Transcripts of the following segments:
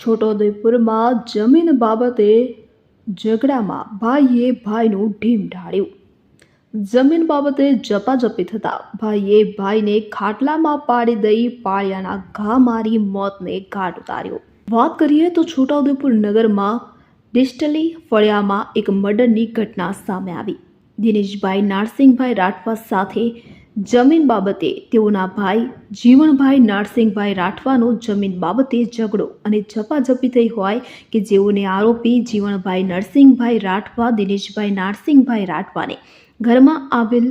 છોટાઉદેપુરમાં જમીન બાબતે ઝઘડામાં ભાઈએ ભાઈનું ઢીમ ઢાળ્યું. જમીન બાબતે જપાજપી થતાં ભાઈએ ભાઈને ખાટલામાં પાડી દઈ પાળિયાના ઘા મારી મોતને ઘાટ ઉતાર્યો. વાત કરીએ તો છોટાઉદેપુર નગરમાં ડિસ્ટલી ફળિયામાં એક મર્ડરની ઘટના સામે આવી. દિનેશભાઈ નારસિંહભાઈ રાઠવા સાથે જમીન બાબતે તેઓના ભાઈ જીવણભાઈ નારસિંહભાઈ રાઠવાનો જમીન બાબતે ઝઘડો અને ઝપાઝપી થઈ હોય કે જેઓને આરોપી જીવણભાઈ નરસિંહભાઈ રાઠવા, દિનેશભાઈ નારસિંહભાઈ રાઠવાને ઘરમાં આવેલ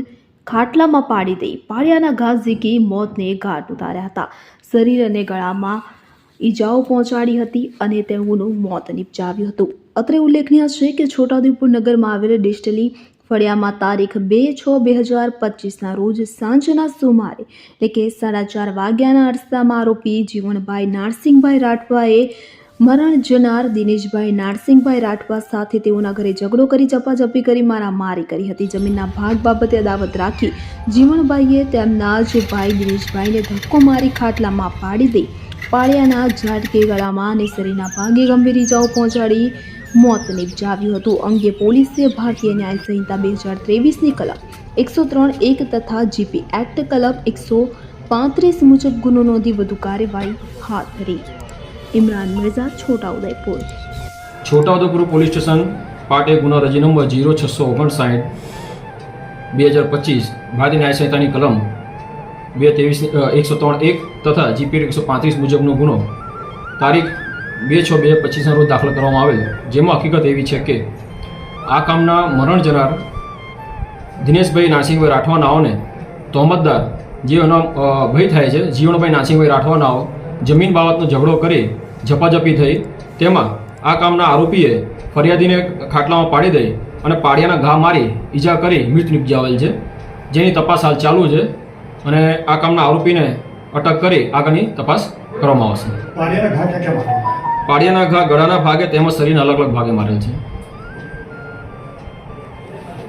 ખાટલામાં પાડી દઈ પાળિયાના ઘાસ ઝીકી મોતને ઘાટ ઉતાર્યા હતા. શરીર અને ગળામાં ઈજાઓ પહોંચાડી હતી અને તેઓનું મોત નિપજાવ્યું હતું. અત્રે ઉલ્લેખનીય છે કે છોટાઉદેપુર નગરમાં આવેલ ડિસ્ટલી ફળિયામાં તારીખ બે છ બે હજાર પચીસના રોજ સાંજના સુમારે એટલે કે સાડા ચાર વાગ્યાના અરસામાં આરોપી જીવણભાઈ નારસિંહભાઈ રાઠવાએ મરણ જનાર દિનેશભાઈ નારસિંહભાઈ રાઠવા સાથે તેઓના ઘરે ઝઘડો કરી ઝપાઝપી કરી મારામારી કરી હતી. જમીનના ભાગ બાબતે અદાવત રાખી જીવણભાઈએ તેમના જ ભાઈ દિનેશભાઈને ધક્કો મારી ખાટલામાં પાડી દઈ. પાળિયાના ઝાટકે ગળામાં અને શરીરના ભાગે ગંભીર ઇજાઓ પહોંચાડી મોત નિપજાવ્યું હતું. અંગે પોલીસે ભારતીય ન્યાય સંહિતા બે હજાર ત્રેવીસની કલમ એકસો ત્રણ, એક તથા જીપી એક્ટ કલમ એકસો પાંત્રીસ મુજબ ગુનો નોંધી વધુ કાર્યવાહી હાથ ધરી. ઇમરાન મિર્ઝા, છોટાઉદેપુર. છોટાઉદેપુર પોલીસ સ્ટેશન પાટે ગુનો રજી નંબર જીરો છસો ઓગણસાઠ, બે હજાર પચીસ, ભારતીય ન્યાય સંહિતાની કલમ બે ત્રેવીસ એકસો ત્રણ, એક તથા જીપી એકસો પાંત્રીસ મુજબનો ગુનો. તારીખ બે છ બે હજાર પચીસના રોજ દાખલ કરવામાં આવેલ જેમાં હકીકત એવી છે કે આ કામના મરણ જનાર દિનેશભાઈ નાસિંગભાઈ રાઠવાનાઓને તોહમતદાર જે એનો ભય થાય છે, જીવણભાઈ નાસિંગભાઈ રાઠવાનાઓ જમીન બાબતનો ઝઘડો કરી ઝપાઝપી થઈ, તેમાં આ કામના આરોપીએ ફરિયાદીને ખાટલામાં પાડી દઈ અને પાડિયાના ઘા મારી ઈજા કરી મૃત નિપજાવેલ છે. જેની તપાસ હાલ ચાલુ છે અને આ કામના આરોપીને અટક કરી આગળની તપાસ કરવામાં આવશે. પાડિયાના ઘા ગળાના ભાગે તેમજ શરીરના અલગ અલગ ભાગે મારેલ છે.